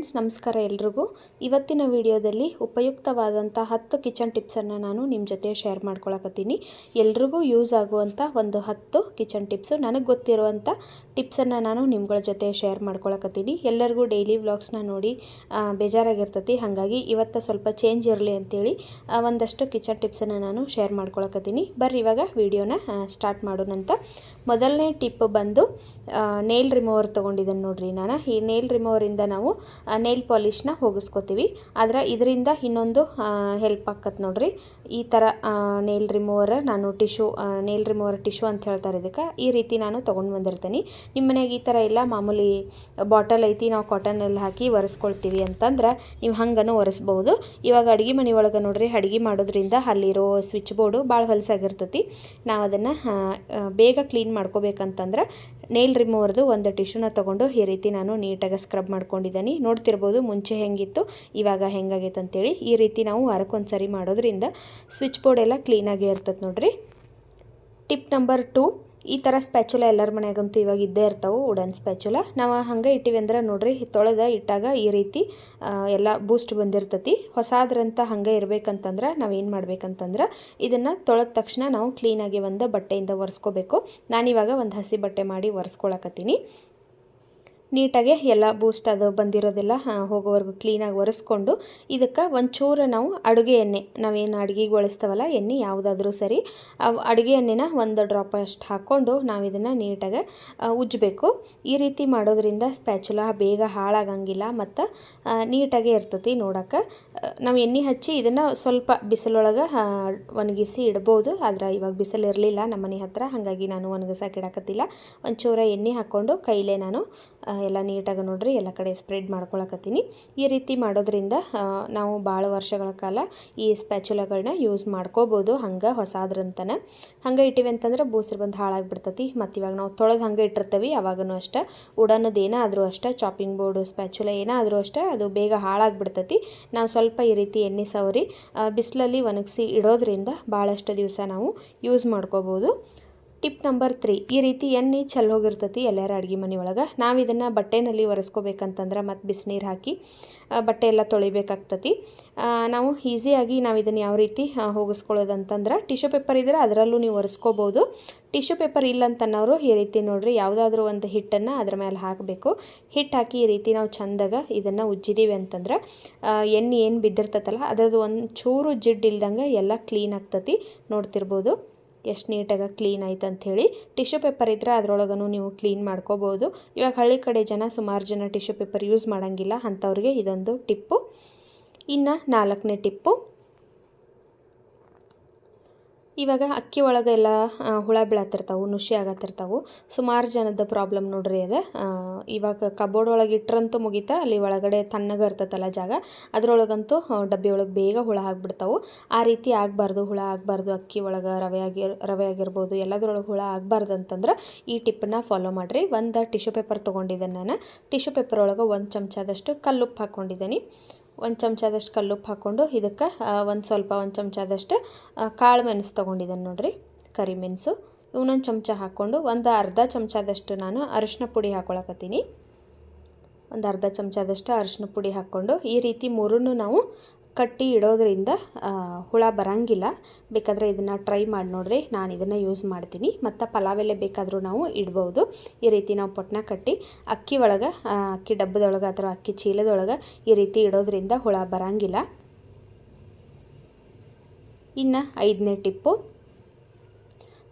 Friends, ನಮಸ್ಕಾರ ಎಲ್ರಿಗೂ. ಇವತ್ತಿನ ವಿಡಿಯೋದಲ್ಲಿ ಉಪಯುಕ್ತವಾದಂಥ ಹತ್ತು ಕಿಚನ್ ಟಿಪ್ಸನ್ನು ನಾನು ನಿಮ್ಮ ಜೊತೆ ಶೇರ್ ಮಾಡ್ಕೊಳಕತ್ತೀನಿ. ಎಲ್ರಿಗೂ ಯೂಸ್ ಆಗುವಂಥ ಒಂದು ಹತ್ತು ಕಿಚನ್ ಟಿಪ್ಸು. ನನಗೆ ಗೊತ್ತಿರುವಂಥ ಟಿಪ್ಸನ್ನು ನಾನು ನಿಮ್ಗಳ ಜೊತೆ ಶೇರ್ ಮಾಡ್ಕೊಳಕತ್ತೀನಿ. ಎಲ್ಲರಿಗೂ ಡೈಲಿ ವ್ಲಾಗ್ಸ್ನ ನೋಡಿ ಬೇಜಾರಾಗಿರ್ತತಿ. ಹಾಗಾಗಿ ಇವತ್ತು ಸ್ವಲ್ಪ ಚೇಂಜ್ ಇರಲಿ ಅಂತೇಳಿ ಆ, ಒಂದಷ್ಟು ಕಿಚನ್ ಟಿಪ್ಸನ್ನು ನಾನು ಶೇರ್ ಮಾಡ್ಕೊಳಕತ್ತೀನಿ. ಬರ್ರಿ ಇವಾಗ ವಿಡಿಯೋನ ಸ್ಟಾರ್ಟ್ ಮಾಡೋಣಂತ ಮೊದಲನೇ ಟಿಪ್ ಬಂದು ನೇಲ್ ರಿಮೂವರ್ ತೊಗೊಂಡಿದ್ದೇನೆ ನೋಡಿರಿ ನಾನು. ಈ ನೇಲ್ ರಿಮೂವರಿಂದ ನಾವು ನೇಲ್ ಪಾಲಿಷ್ನ ಹೋಗಿಸ್ಕೋತೀವಿ. ಆದ್ರೆ ಇದರಿಂದ ಇನ್ನೊಂದು ಹೆಲ್ಪ್ ಆಕತ್ತೆ ನೋಡಿರಿ. ಈ ಥರ ನೇಲ್ ರಿಮೂವರ್ ನಾನು ಟಿಶ್ಯೂ ನೇಲ್ ರಿಮೂವರ್ ಟಿಶ್ಯೂ ಅಂತ ಹೇಳ್ತಾರೆ ಇದಕ್ಕೆ. ಈ ರೀತಿ ನಾನು ತೊಗೊಂಡು ಬಂದಿರ್ತೀನಿ. ನಿಮ್ಮ ಮನೆಯಾಗ ಈ ಥರ ಇಲ್ಲ, ಮಾಮೂಲಿ ಬಾಟಲ್ ಐತಿ, ನಾವು ಕಾಟನಲ್ಲಿ ಹಾಕಿ ಒರೆಸ್ಕೊಳ್ತೀವಿ ಅಂತಂದ್ರೆ ನೀವು ಹಂಗನೂ ಒರೆಸ್ಬೋದು. ಇವಾಗ ಅಡುಗೆ ಮನೆ ಒಳಗೆ ನೋಡ್ರಿ, ಅಡುಗೆ ಮಾಡೋದ್ರಿಂದ ಅಲ್ಲಿರೋ ಸ್ವಿಚ್ ಬೋರ್ಡು ಭಾಳ ಹೊಲಸಾಗಿರ್ತೈತಿ. ನಾವು ಅದನ್ನು ಬೇಗ ಕ್ಲೀನ್ ಮಾಡ್ಕೋಬೇಕಂತಂದ್ರೆ ನೇಲ್ ರಿಮೂವರ್ದು ಒಂದು ಟಿಶ್ಯೂನ ತೊಗೊಂಡು ಈ ರೀತಿ ನಾನು ನೀಟಾಗಿ ಸ್ಕ್ರಬ್ ಮಾಡ್ಕೊಂಡಿದ್ದೀನಿ. ನೋಡ್ತಿರ್ಬೋದು ಮುಂಚೆ ಹೆಂಗಿತ್ತು, ಇವಾಗ ಹೆಂಗಾಗೈತೆ ಅಂತೇಳಿ. ಈ ರೀತಿ ನಾವು ವಾರಕ್ಕೊಂದು ಸರಿ ಮಾಡೋದ್ರಿಂದ ಸ್ವಿಚ್ ಬೋರ್ಡ್ ಎಲ್ಲ ಕ್ಲೀನಾಗಿ ಇರ್ತದೆ ನೋಡ್ರಿ. ಟಿಪ್ ನಂಬರ್ ಟು ಈ ಥರ ಸ್ಪ್ಯಾಚುಲ ಎಲ್ಲರ ಮನೆಯಾಗಂತೂ ಇವಾಗ ಇದ್ದೇ ಇರ್ತಾವೆ ವುಡನ್ ಸ್ಪ್ಯಾಚುಲ ನಾವು ಹಂಗೆ ಇಟ್ಟಿವಿ ಅಂದ್ರೆ ನೋಡ್ರಿ, ತೊಳೆದ ಇಟ್ಟಾಗ ಈ ರೀತಿ ಎಲ್ಲ ಬೂಸ್ಟ್ ಬಂದಿರ್ತತಿ. ಹೊಸಾದ್ರಂತ ಹಂಗೆ ಇರ್ಬೇಕಂತಂದ್ರೆ ನಾವೇನು ಮಾಡ್ಬೇಕಂತಂದ್ರೆ ಇದನ್ನು ತೊಳೆದ ತಕ್ಷಣ ನಾವು ಕ್ಲೀನಾಗಿ ಒಂದು ಬಟ್ಟೆಯಿಂದ ಒರೆಸ್ಕೋಬೇಕು. ನಾನಿವಾಗ ಒಂದು ಹಸಿ ಬಟ್ಟೆ ಮಾಡಿ ಒರೆಸ್ಕೊಳಕತ್ತೀನಿ. ನೀಟಾಗಿ ಎಲ್ಲ ಬೂಸ್ಟ್ ಅದು ಬಂದಿರೋದೆಲ್ಲ ಹೋಗೋವರೆಗೂ ಕ್ಲೀನಾಗಿ ಒರೆಸ್ಕೊಂಡು ಇದಕ್ಕೆ ಒಂಚೂರು ನಾವು ಅಡುಗೆ ಎಣ್ಣೆ, ನಾವೇನು ಅಡುಗೆಗೆ ಬಳಸ್ತಾವಲ್ಲ ಎಣ್ಣೆ ಯಾವುದಾದ್ರೂ ಸರಿ ಅಡುಗೆ ಎಣ್ಣೆನ ಒಂದು ಡ್ರಾಪ್ ಅಷ್ಟು ಹಾಕ್ಕೊಂಡು ನಾವು ಇದನ್ನು ನೀಟಾಗಿ ಉಜ್ಜಬೇಕು. ಈ ರೀತಿ ಮಾಡೋದ್ರಿಂದ ಸ್ಪ್ಯಾಚುಲ ಬೇಗ ಹಾಳಾಗಂಗಿಲ್ಲ ಮತ್ತು ನೀಟಾಗೆ ಇರ್ತತಿ ನೋಡೋಕೆ ನಾವು ಎಣ್ಣೆ ಹಚ್ಚಿ ಇದನ್ನು ಸ್ವಲ್ಪ ಬಿಸಿಲೊಳಗೆ ಒಣಗಿಸಿ ಇಡ್ಬೋದು. ಆದ್ರೆ ಇವಾಗ ಬಿಸಿಲು ಇರಲಿಲ್ಲ ನಮ್ಮ ಮನೆ ಹತ್ರ, ಹಾಗಾಗಿ ನಾನು ಒಣಗಿಸೋಕೆ ಇಡಕತ್ತಿಲ್ಲ. ಒಂಚೂರ ಎಣ್ಣೆ ಹಾಕ್ಕೊಂಡು ಕೈಲೇ ನಾನು ಎಲ್ಲ ನೀಟಾಗಿ ನೋಡ್ರಿ, ಎಲ್ಲ ಕಡೆ ಸ್ಪ್ರೆಡ್ ಮಾಡ್ಕೊಳಕತ್ತೀನಿ. ಈ ರೀತಿ ಮಾಡೋದ್ರಿಂದ ನಾವು ಭಾಳ ವರ್ಷಗಳ ಕಾಲ ಈ ಸ್ಪ್ಯಾಚುಲಗಳನ್ನ ಯೂಸ್ ಮಾಡ್ಕೋಬೋದು, ಹಂಗೆ ಹೊಸಾದ್ರಂತನ. ಹಂಗೆ ಇಟ್ಟಿವಿ ಅಂತಂದ್ರೆ ಬೂಸ್ರು ಬಂದು ಹಾಳಾಗಿಬಿಡ್ತತಿ. ಮತ್ತು ಇವಾಗ ನಾವು ತೊಳೆದು ಹಂಗೆ ಇಟ್ಟಿರ್ತೀವಿ ಅವಾಗೂ ಅಷ್ಟೇ. ಉಡನದು ಏನಾದರೂ ಅಷ್ಟೇ ಚಾಪಿಂಗ್ ಬೋರ್ಡು ಸ್ಪ್ಯಾಚುಲ ಏನಾದರೂ ಅಷ್ಟೇ, ಅದು ಬೇಗ ಹಾಳಾಗ್ಬಿಡ್ತೈತಿ. ನಾವು ಸ್ವಲ್ಪ ಈ ರೀತಿ ಎಣ್ಣೆ ಸವರಿ ಬಿಸಿಲಲ್ಲಿ ಒಣಗಿಸಿ ಇಡೋದ್ರಿಂದ ಭಾಳಷ್ಟು ದಿವಸ ನಾವು ಯೂಸ್ ಮಾಡ್ಕೋಬೋದು. ಟಿಪ್ ನಂಬರ್ ತ್ರೀ, ಈ ರೀತಿ ಎಣ್ಣೆ ಹೋಗಿರ್ತೈತಿ, ಎಲ್ಲರ ಅಡುಗೆ ಮನೆ ಒಳಗೆ. ನಾವು ಇದನ್ನು ಬಟ್ಟೆನಲ್ಲಿ ಒರೆಸ್ಕೋಬೇಕಂತಂದ್ರೆ ಮತ್ತು ಬಿಸಿನೀರು ಹಾಕಿ ಬಟ್ಟೆ ಎಲ್ಲ ತೊಳಿಬೇಕಾಗ್ತತಿ. ನಾವು ಈಸಿಯಾಗಿ ನಾವು ಇದನ್ನು ಯಾವ ರೀತಿ ಹೋಗಿಸ್ಕೊಳ್ಳೋದು ಹೋಗಿಸ್ಕೊಳ್ಳೋದಂತಂದ್ರೆ ಟಿಶ್ಯೂ ಪೇಪರ್ ಇದ್ದರೆ ಅದರಲ್ಲೂ ನೀವು ಒರೆಸ್ಕೋಬೋದು. ಟಿಶ್ಯೂ ಪೇಪರ್ ಇಲ್ಲ ಅಂತನ್ನೋರು ಈ ರೀತಿ ನೋಡಿರಿ, ಯಾವುದಾದ್ರೂ ಒಂದು ಹಿಟ್ಟನ್ನು ಅದ್ರ ಮೇಲೆ ಹಾಕಬೇಕು. ಹಿಟ್ಟು ಹಾಕಿ ಈ ರೀತಿ ನಾವು ಚಂದಾಗ ಇದನ್ನು ಉಜ್ಜಿದ್ದೀವಿ ಅಂತಂದ್ರೆ ಎಣ್ಣೆ ಏನು ಬಿದ್ದಿರ್ತೈತಲ್ಲ, ಅದರದ್ದು ಒಂದು ಚೂರು ಜಿಡ್ಡು ಇಲ್ದಂಗೆ ಎಲ್ಲ ಕ್ಲೀನ್ ಆಗ್ತತಿ, ನೋಡ್ತಿರ್ಬೋದು. ಎಷ್ಟು ನೀಟಾಗಿ ಕ್ಲೀನ್ ಆಯ್ತು ಅಂಥೇಳಿ ಟಿಶ್ಯೂ ಪೇಪರ್ ಇದ್ದರೆ ಅದರೊಳಗೂ ನೀವು ಕ್ಲೀನ್ ಮಾಡ್ಕೋಬೋದು. ಇವಾಗ ಹಳ್ಳಿ ಕಡೆ ಜನ ಸುಮಾರು ಜನ ಟಿಶ್ಯೂ ಪೇಪರ್ ಯೂಸ್ ಮಾಡೋಂಗಿಲ್ಲ ಅಂಥವ್ರಿಗೆ ಇದೊಂದು ಟಿಪ್ಪು. ಇನ್ನು ನಾಲ್ಕನೇ ಟಿಪ್ಪು. ಇವಾಗ ಅಕ್ಕಿ ಒಳಗೆ ಎಲ್ಲ ಹುಳ ಬೀಳತ್ತಿರ್ತಾವೆ ನುಷಿ ಆಗತ್ತಿರ್ತಾವೆ. ಸುಮಾರು ಜನದ ಪ್ರಾಬ್ಲಮ್ ನೋಡ್ರಿ ಅದು. ಇವಾಗ ಕಬೋರ್ಡ್ ಒಳಗೆ ಇಟ್ಟರಂತೂ ಮುಗಿತ, ಅಲ್ಲಿ ಒಳಗಡೆ ತಣ್ಣಗೆ ಇರ್ತೈತಲ್ಲ ಜಾಗ, ಅದರೊಳಗಂತೂ ಡಬ್ಬಿ ಒಳಗೆ ಬೇಗ ಹುಳ ಆಗ್ಬಿಡ್ತಾವೆ. ಆ ರೀತಿ ಆಗಬಾರ್ದು, ಹುಳ ಆಗಬಾರ್ದು, ಅಕ್ಕಿ ಒಳಗೆ ರವೆ ಆಗಿ, ರವೆ ಆಗಿರ್ಬೋದು, ಎಲ್ಲದ್ರೊಳಗೆ ಹುಳ ಆಗಬಾರ್ದು ಅಂತಂದ್ರೆ ಈ ಟಿಪ್ಪನ್ನ ಫಾಲೋ ಮಾಡಿರಿ. ಒಂದು ಟಿಶ್ಯೂ ಪೇಪರ್ ತೊಗೊಂಡಿದ್ದೇನೆ ನಾನು. ಟಿಶ್ಯೂ ಪೇಪರ್ ಒಳಗೆ ಒಂದು ಚಮಚದಷ್ಟು ಕಲ್ಲುಪ್ಪು ಹಾಕ್ಕೊಂಡಿದ್ದೀನಿ ಒಂದು ಚಮಚದಷ್ಟು ಕಲ್ಲುಪ್ಪು ಹಾಕ್ಕೊಂಡು ಇದಕ್ಕೆ ಒಂದು ಸ್ವಲ್ಪ ಒಂದು ಚಮಚದಷ್ಟು ಕಾಳು ಮೆಣಸು ತೊಗೊಂಡಿದ್ದೇನೆ ನೋಡಿರಿ ಕರಿಮೆಣಸು ಇವನ್ನೊಂದು ಚಮಚ ಹಾಕ್ಕೊಂಡು ಒಂದು ಅರ್ಧ ಚಮಚದಷ್ಟು ನಾನು ಅರಿಶಿನ ಪುಡಿ ಹಾಕ್ಕೊಳಕತ್ತೀನಿ ಒಂದು ಅರ್ಧ ಚಮಚದಷ್ಟು ಅರಿಶಿನ ಪುಡಿ ಹಾಕ್ಕೊಂಡು ಈ ರೀತಿ ಮೂರನ್ನು ನಾವು ಕಟ್ಟಿ ಇಡೋದ್ರಿಂದ ಹುಳ ಬರಂಗಿಲ್ಲ. ಬೇಕಾದರೆ ಇದನ್ನು ಟ್ರೈ ಮಾಡಿ ನೋಡ್ರಿ. ನಾನು ಇದನ್ನು ಯೂಸ್ ಮಾಡ್ತೀನಿ. ಮತ್ತು ಪಲಾವ್ ಎಲೆ ಬೇಕಾದರೂ ನಾವು ಇಡ್ಬೋದು. ಈ ರೀತಿ ನಾವು ಪೊಟ್ನ ಕಟ್ಟಿ, ಅಕ್ಕಿ ಒಳಗೆ ಅಕ್ಕಿ ಡಬ್ಬದೊಳಗೆ ಅಥವಾ ಅಕ್ಕಿ ಚೀಲದೊಳಗೆ ಈ ರೀತಿ ಇಡೋದ್ರಿಂದ ಹುಳ ಬರಂಗಿಲ್ಲ. ಇನ್ನು ಐದನೇ ಟಿಪ್ಪು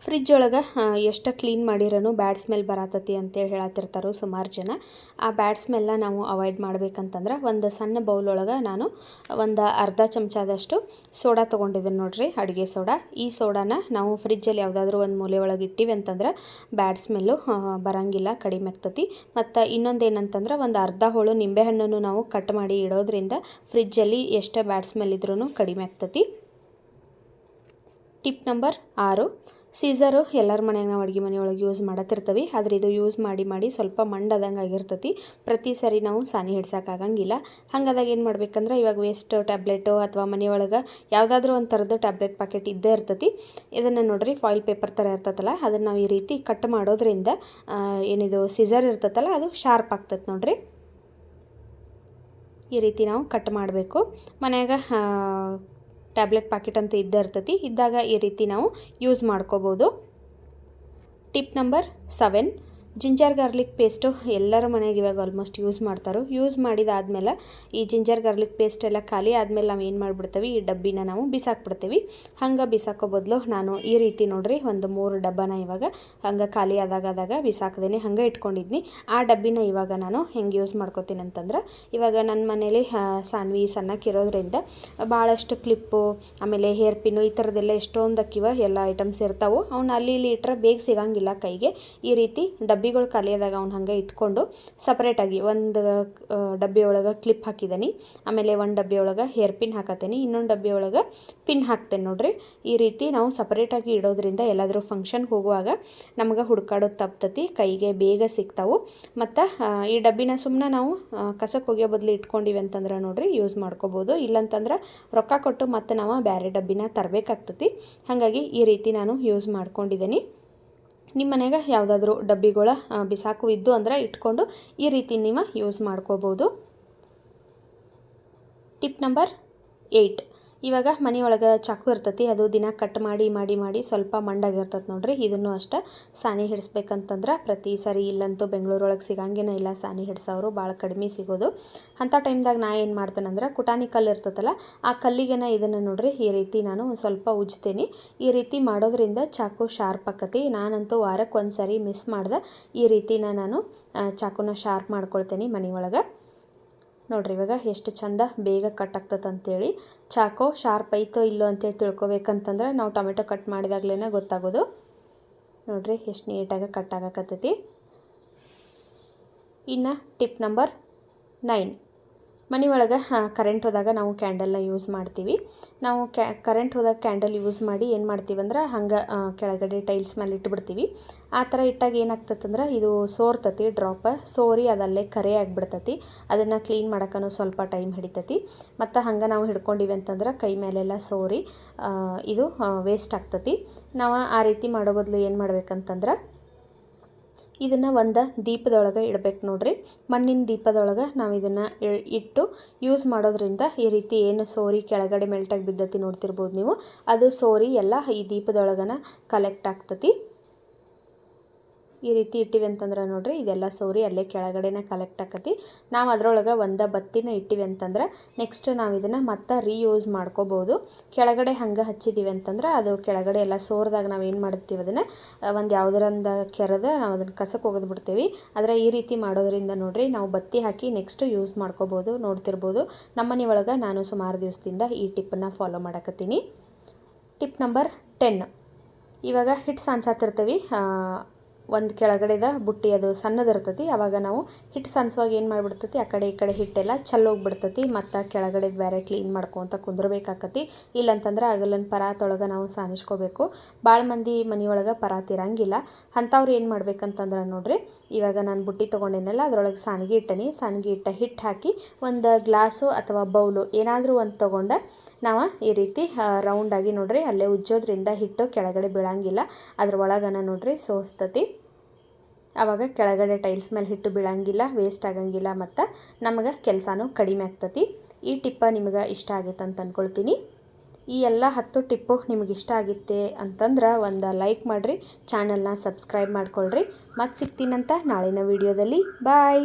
ಫ್ರಿಜ್ ಒಳಗೆ ಎಷ್ಟು ಕ್ಲೀನ್ ಮಾಡಿರೋನು ಬ್ಯಾಡ್ ಸ್ಮೆಲ್ ಬರತತಿ ಅಂತೇಳಿ ಹೇಳತ್ತಿರ್ತಾರೆ ಸುಮಾರು ಜನ. ಆ ಬ್ಯಾಡ್ ಸ್ಮೆಲ್ನ ನಾವು ಅವಾಯ್ಡ್ ಮಾಡ್ಬೇಕಂತಂದ್ರೆ ಒಂದು ಸಣ್ಣ ಬೌಲ್ ಒಳಗೆ ನಾನು ಒಂದು ಅರ್ಧ ಚಮಚದಷ್ಟು ಸೋಡಾ ತೊಗೊಂಡಿದ್ದೀನಿ ನೋಡಿರಿ, ಅಡುಗೆ ಸೋಡಾ. ಈ ಸೋಡಾನ ನಾವು ಫ್ರಿಜ್ಜಲ್ಲಿ ಯಾವುದಾದ್ರೂ ಒಂದು ಮೂಲೆ ಒಳಗೆ ಇಟ್ಟಿವಿ ಅಂತಂದ್ರೆ ಬ್ಯಾಡ್ ಸ್ಮೆಲ್ಲು ಬರಂಗಿಲ್ಲ, ಕಡಿಮೆ ಆಗ್ತತಿ. ಮತ್ತು ಇನ್ನೊಂದು ಏನಂತಂದ್ರೆ ಒಂದು ಅರ್ಧ ಹೋಳು ನಿಂಬೆಹಣ್ಣನ್ನು ನಾವು ಕಟ್ ಮಾಡಿ ಇಡೋದ್ರಿಂದ ಫ್ರಿಜ್ಜಲ್ಲಿ ಎಷ್ಟೇ ಬ್ಯಾಡ್ ಸ್ಮೆಲ್ ಇದ್ರೂ ಕಡಿಮೆ ಆಗ್ತತಿ. ಟಿಪ್ ನಂಬರ್ ಆರು. ಸೀಸರು ಎಲ್ಲರ ಮನೆಯಾಗ ನಾವು ಅಡುಗೆ ಮನೆಯೊಳಗೆ ಯೂಸ್ ಮಾಡತ್ತಿರ್ತೀವಿ. ಆದ್ರೆ ಇದು ಯೂಸ್ ಮಾಡಿ ಮಾಡಿ ಸ್ವಲ್ಪ ಮಂಡದಂಗೆ ಆಗಿರ್ತೈತಿ. ಪ್ರತಿ ಸರಿ ನಾವು ಸಾನಿ ಹಿಡ್ಸೋಕ್ಕಾಗಂಗಿಲ್ಲ ಹಾಗಾದಾಗ ಏನು ಮಾಡ್ಬೇಕಂದ್ರೆ ಇವಾಗ ವೇಸ್ಟ್ ಟ್ಯಾಬ್ಲೆಟು ಅಥವಾ ಮನೆಯೊಳಗೆ ಯಾವುದಾದ್ರೂ ಒಂದು ಥರದ್ದು ಟ್ಯಾಬ್ಲೆಟ್ ಪ್ಯಾಕೆಟ್ ಇದ್ದೇ ಇರ್ತೈತಿ. ಇದನ್ನು ನೋಡಿರಿ ಫಾಯಿಲ್ ಪೇಪರ್ ಥರ ಇರ್ತೈತಲ್ಲ ಅದನ್ನು ನಾವು ಈ ರೀತಿ ಕಟ್ ಮಾಡೋದ್ರಿಂದ ಏನಿದು ಸೀಸರ್ ಇರ್ತೈತಲ್ಲ ಅದು ಶಾರ್ಪ್ ಆಗ್ತೈತೆ ನೋಡಿರಿ. ಈ ರೀತಿ ನಾವು ಕಟ್ ಮಾಡಬೇಕು. ಮನ್ಯಾಗ ಟ್ಯಾಬ್ಲೆಟ್ ಪ್ಯಾಕೆಟ್ ಅಂತ ಇದ್ದೇ ಇರ್ತೈತಿ. ಇದ್ದಾಗ ಈ ರೀತಿ ನಾವು ಯೂಸ್ ಮಾಡ್ಕೋಬೋದು. Tip number seven ginger garlic paste ಎಲ್ಲರ ಮನೆಗೆ ಇವಾಗ ಆಲ್ಮೋಸ್ಟ್ ಯೂಸ್ ಮಾಡ್ತಾರೋ. ಯೂಸ್ ಮಾಡಿದಾದ್ಮೇಲೆ ಈ ಜಿಂಜರ್ ಗಾರ್ಲಿಕ್ ಪೇಸ್ಟ್ ಎಲ್ಲ ಖಾಲಿ ಆದಮೇಲೆ ನಾವು ಏನು ಮಾಡಿಬಿಡ್ತೀವಿ? ಈ ಡಬ್ಬಿನ ನಾವು ಬಿಸಾಕ್ಬಿಡ್ತೀವಿ. ಹಂಗೆ ಬಿಸಾಕೋ ಬದಲು ನಾನು ಈ ರೀತಿ ನೋಡಿರಿ ಒಂದು ಮೂರು ಡಬ್ಬನ ಇವಾಗ ಹಂಗೆ ಖಾಲಿ ಆದಾಗ ಆದಾಗ ಬಿಸಾಕ್ದೇನೆ ಹಂಗೆ ಇಟ್ಕೊಂಡಿದ್ನಿ. ಆ ಡಬ್ಬಿನ ಇವಾಗ ನಾನು ಹೆಂಗೆ ಯೂಸ್ ಮಾಡ್ಕೋತೀನಿ ಅಂತಂದ್ರೆ, ಇವಾಗ ನನ್ನ ಮನೇಲಿ ಸಾನ್ವಿ ಸಣ್ಣಕ್ಕಿರೋದ್ರಿಂದ ಭಾಳಷ್ಟು ಕ್ಲಿಪ್ಪು ಆಮೇಲೆ ಹೇರ್ ಪಿನ್ನು ಈ ಥರದ್ದೆಲ್ಲ ಎಷ್ಟೊಂದಕ್ಕಿವ ಎಲ್ಲ ಐಟಮ್ಸ್ ಇರ್ತಾವೆ. ಅವನ್ನ ಅಲ್ಲಿ ಇಲ್ಲಿ ಇಟ್ಟರೆ ಬೇಗ ಸಿಗಂಗಿಲ್ಲ ಕೈಗೆ. ಈ ರೀತಿ ಡಬ್ಬಿಗಳು ಖಾಲಿಯಾದಾಗ ಅವ್ನು ಹಂಗೆ ಇಟ್ಕೊಂಡು ಸಪ್ರೇಟಾಗಿ ಒಂದು ಡಬ್ಬಿ ಒಳಗೆ ಕ್ಲಿಪ್ ಹಾಕಿದ್ದೀನಿ ಆಮೇಲೆ ಒಂದು ಡಬ್ಬಿ ಒಳಗೆ ಹೇರ್ ಪಿನ್ ಹಾಕತ್ತೀನಿ. ಇನ್ನೊಂದು ಡಬ್ಬಿ ಒಳಗೆ ಪಿನ್ ಹಾಕ್ತೇನೆ ನೋಡ್ರಿ. ಈ ರೀತಿ ನಾವು ಸಪ್ರೇಟಾಗಿ ಇಡೋದ್ರಿಂದ ಎಲ್ಲಾದರೂ ಫಂಕ್ಷನ್ಗೆ ಹೋಗುವಾಗ ನಮ್ಗೆ ಹುಡ್ಕಾಡೋದು ತಪ್ತತಿ, ಕೈಗೆ ಬೇಗ ಸಿಗ್ತಾವು. ಮತ್ತು ಈ ಡಬ್ಬಿನ ಸುಮ್ಮನೆ ನಾವು ಕಸಕ್ಕೆ ಹೋಗ್ಯೋ ಬದಲು ಇಟ್ಕೊಂಡಿವಿ ಅಂತಂದ್ರೆ ನೋಡ್ರಿ ಯೂಸ್ ಮಾಡ್ಕೋಬೋದು. ಇಲ್ಲಂತಂದ್ರೆ ರೊಕ್ಕ ಕೊಟ್ಟು ಮತ್ತೆ ನಾವು ಬೇರೆ ಡಬ್ಬಿನ ತರಬೇಕಾಗ್ತತಿ. ಹಾಗಾಗಿ ಈ ರೀತಿ ನಾನು ಯೂಸ್ ಮಾಡ್ಕೊಂಡಿದ್ದೀನಿ ನಿಮ್ಮ ಮನೆಗೆ ಯಾವುದಾದ್ರೂ ಡಬ್ಬಿಗಳ ಬಿಸಾಕು ಇದ್ದು ಅಂದ್ರೆ ಇಟ್ಕೊಂಡು ಈ ರೀತಿ ನೀವು ಯೂಸ್ ಮಾಡ್ಕೋಬೋದು. ಟಿಪ್ ನಂಬರ್ ಏಯ್ಟ್ ಇವಾಗ ಮನೆಯೊಳಗೆ ಚಾಕು ಇರ್ತೈತಿ, ಅದು ದಿನ ಕಟ್ ಮಾಡಿ ಮಾಡಿ ಮಾಡಿ ಸ್ವಲ್ಪ ಮಂಡಾಗಿರ್ತೈತೆ ನೋಡ್ರಿ. ಇದನ್ನು ಅಷ್ಟೇ ಸಾನಿ ಹಿಡಿಸ್ಬೇಕಂತಂದ್ರೆ ಪ್ರತಿ ಸರಿ ಇಲ್ಲಂತೂ ಬೆಂಗಳೂರೊಳಗೆ ಸಿಗಂಗೇನ ಇಲ್ಲ ಸಾನಿ ಹಿಡ್ಸೋರು ಭಾಳ ಕಡಿಮೆ ಸಿಗೋದು. ಅಂಥ ಟೈಮ್ದಾಗ ನಾ ಏನು ಮಾಡ್ತೇನೆಂದ್ರೆ ಕುಟಾನಿ ಕಲ್ಲು ಇರ್ತೈತಲ್ಲ, ಆ ಕಲ್ಲಿಗೆನ ಇದನ್ನು ನೋಡ್ರಿ ಈ ರೀತಿ ನಾನು ಸ್ವಲ್ಪ ಉಜ್ತೀನಿ. ಈ ರೀತಿ ಮಾಡೋದ್ರಿಂದ ಚಾಕು ಶಾರ್ಪ್ ಆಕತಿ. ನಾನಂತೂ ವಾರಕ್ಕೆ ಒಂದು ಸರಿ ಮಿಸ್ ಮಾಡ್ದೆ ಈ ರೀತಿನ ನಾನು ಚಾಕುನ ಶಾರ್ಪ್ ಮಾಡ್ಕೊಳ್ತೇನೆ ಮನೆಯೊಳಗೆ ನೋಡ್ರಿ, ಇವಾಗ ಎಷ್ಟು ಚಂದ ಬೇಗ ಕಟ್ ಆಗ್ತದೆ ಅಂತೇಳಿ ಚಾಕೋ ಶಾರ್ಪ್ ಐತೋ ಇಲ್ಲೋ ಅಂತೇಳಿ ತಿಳ್ಕೊಬೇಕಂತಂದ್ರೆ ನಾವು ಟೊಮೆಟೊ ಕಟ್ ಮಾಡಿದಾಗ್ಲೇ ಗೊತ್ತಾಗೋದು. ನೋಡ್ರಿ, ಎಷ್ಟು ನೀಟಾಗಿ ಕಟ್ ಆಗಕತ್ತೈತಿ. ಇನ್ನು ಟಿಪ್ ನಂಬರ್ ನೈನ್ ಮನೆ ಒಳಗೆ ಕರೆಂಟ್ ಹೋದಾಗ ನಾವು ಕ್ಯಾಂಡಲ್ನ ಯೂಸ್ ಮಾಡ್ತೀವಿ. ನಾವು ಕ್ಯಾ ಕರೆಂಟ್ ಹೋದಾಗ ಕ್ಯಾಂಡಲ್ ಯೂಸ್ ಮಾಡಿ ಏನು ಮಾಡ್ತೀವಿ ಅಂದ್ರೆ ಹಂಗೆ ಕೆಳಗಡೆ ಟೈಲ್ಸ್ ಮೇಲೆ ಇಟ್ಬಿಡ್ತೀವಿ. ಆ ಥರ ಇಟ್ಟಾಗ ಏನಾಗ್ತದಂದ್ರೆ ಇದು ಸೋರ್ತತಿ ಡ್ರಾಪ ಸೋರಿ ಅದಲ್ಲೇ ಕರೆ ಆಗಿಬಿಡ್ತತಿ. ಅದನ್ನು ಕ್ಲೀನ್ ಮಾಡೋಕ್ಕೂ ಸ್ವಲ್ಪ ಟೈಮ್ ಹಿಡಿತತಿ. ಮತ್ತು ಹಂಗೆ ನಾವು ಹಿಡ್ಕೊಂಡಿವಿ ಅಂತಂದ್ರೆ ಕೈ ಮೇಲೆಲ್ಲ ಸೋರಿ ಇದು ವೇಸ್ಟ್ ಆಗ್ತತಿ. ನಾವು ಆ ರೀತಿ ಮಾಡೋ ಬದಲು ಏನು ಮಾಡ್ಬೇಕಂತಂದ್ರೆ ಇದನ್ನು ಒಂದು ದೀಪದೊಳಗೆ ಇಡಬೇಕು ನೋಡ್ರಿ. ಮಣ್ಣಿನ ದೀಪದೊಳಗೆ ನಾವು ಇದನ್ನು ಇಟ್ಟು ಯೂಸ್ ಮಾಡೋದ್ರಿಂದ ಈ ರೀತಿ ಏನು ಸೋರಿ ಕೆಳಗಡೆ ಮೆಲ್ಟಾಗಿ ಬಿದ್ದತಿ ನೋಡ್ತಿರ್ಬೋದು ನೀವು. ಅದು ಸೋರಿ ಎಲ್ಲ ಈ ದೀಪದೊಳಗನ ಕಲೆಕ್ಟ್ ಆಗ್ತತಿ. ಈ ರೀತಿ ಇಟ್ಟಿವಿ ಅಂತಂದ್ರೆ ನೋಡ್ರಿ, ಇದೆಲ್ಲ ಸೋರಿ ಅಲ್ಲೇ ಕೆಳಗಡೆನೇ ಕಲೆಕ್ಟ್ ಆಕತಿ. ನಾವು ಅದರೊಳಗೆ ಒಂದು ಬತ್ತಿನ ಇಟ್ಟಿವಿ ಅಂತಂದ್ರೆ ನೆಕ್ಸ್ಟ್ ನಾವು ಇದನ್ನು ಮತ್ತೆ ರೀಯೂಸ್ ಮಾಡ್ಕೋಬಹುದು ಕೆಳಗಡೆ ಹಂಗೆ ಹಚ್ಚಿದ್ದೀವಿ ಅಂತಂದ್ರೆ, ಅದು ಕೆಳಗಡೆ ಎಲ್ಲ ಸೋರ್ದಾಗ ನಾವು ಏನು ಮಾಡ್ತೀವಿ ಅದನ್ನು ಒಂದು ಯಾವುದರಿಂದ ಕೆರೆದ ನಾವು ಅದನ್ನು ಕಸಕ್ಕೆ ಒಗೆದು ಬಿಡ್ತೀವಿ. ಆದರೆ ಈ ರೀತಿ ಮಾಡೋದ್ರಿಂದ ನೋಡ್ರಿ, ನಾವು ಬತ್ತಿ ಹಾಕಿ ನೆಕ್ಸ್ಟ್ ಯೂಸ್ ಮಾಡ್ಕೋಬೋದು, ನೋಡ್ತಿರ್ಬೋದು. ನಮ್ಮನೆ ಒಳಗೆ ನಾನು ಸುಮಾರು ದಿವಸದಿಂದ ಈ ಟಿಪ್ಪನ್ನು ಫಾಲೋ ಮಾಡಕತ್ತೀನಿ. ಟಿಪ್ ನಂಬರ್ ಟೆನ್ ಇವಾಗ ಹಿಟ್ಟು ಸಾನ್ಸಾತಿರ್ತೀವಿ ಒಂದು ಕೆಳಗಡೆದ ಬುಟ್ಟಿ ಅದು ಸಣ್ಣದಿರ್ತೈತಿ, ಅವಾಗ ನಾವು ಹಿಟ್ಟು ಸಣ್ಸುವಾಗ ಏನು ಮಾಡಿಬಿಡ್ತತಿ, ಆ ಕಡೆ ಈ ಕಡೆ ಹಿಟ್ಟೆಲ್ಲ ಚಲ್ಲೋಗ್ಬಿಡ್ತತಿ ಮತ್ತು ಕೆಳಗಡೆ ಬೇರೆ ಕ್ಲೀನ್ ಮಾಡ್ಕೊತ ಕುಂದ್ರಬೇಕಾಕತಿ. ಇಲ್ಲಂತಂದ್ರೆ ಅಗಲನ್ ಪರಾತೊಳಗೆ ನಾವು ಸಾನಿಸ್ಕೋಬೇಕು. ಭಾಳ ಮಂದಿ ಮನೆಯೊಳಗೆ ಪರಾತ್ ಇರಂಗಿಲ್ಲ. ಅಂಥವ್ರು ಏನು ಮಾಡ್ಬೇಕಂತಂದ್ರೆ ನೋಡ್ರಿ, ಇವಾಗ ನಾನು ಬುಟ್ಟಿ ತೊಗೊಂಡೇನಲ್ಲ, ಅದರೊಳಗೆ ಸಾನಿಗೆ ಇಟ್ಟನಿ. ಸಾನಿಗೆ ಇಟ್ಟ ಹಿಟ್ಟು ಹಾಕಿ ಒಂದು ಗ್ಲಾಸು ಅಥವಾ ಬೌಲು ಏನಾದರೂ ಒಂದು ತೊಗೊಂಡು ನಾವು ಈ ರೀತಿ ರೌಂಡಾಗಿ ನೋಡ್ರಿ, ಅಲ್ಲೇ ಉಜ್ಜೋದ್ರಿಂದ ಹಿಟ್ಟು ಕೆಳಗಡೆ ಬೀಳಂಗಿಲ್ಲ. ಅದ್ರ ಒಳಗನ ನೋಡ್ರಿ ಸೋಸ್ತತಿ. ಆವಾಗ ಕೆಳಗಡೆ ಟೈಲ್ಸ್ ಮೇಲೆ ಹಿಟ್ಟು ಬೀಳಂಗಿಲ್ಲ ವೇಸ್ಟ್ ಆಗಂಗಿಲ್ಲ ಮತ್ತು ನಮಗೆ ಕೆಲಸನೂ ಕಡಿಮೆ ಆಗ್ತತಿ. ಈ ಟಿಪ್ಪ ನಿಮಗೆ ಇಷ್ಟ ಆಗೈತೆ ಅಂತ ಅಂದ್ಕೊಳ್ತೀನಿ ಈ ಎಲ್ಲ ಹತ್ತು ಟಿಪ್ಪು ನಿಮಗೆ ಇಷ್ಟ ಆಗಿತ್ತೆ ಅಂತಂದ್ರೆ ಒಂದು ಲೈಕ್ ಮಾಡಿರಿ ಚಾನಲ್ನ ಸಬ್ಸ್ಕ್ರೈಬ್ ಮಾಡ್ಕೊಳ್ರಿ. ಮತ್ತು ಸಿಗ್ತೀನಂತ ನಾಳಿನ ವೀಡಿಯೋದಲ್ಲಿ ಬಾಯ್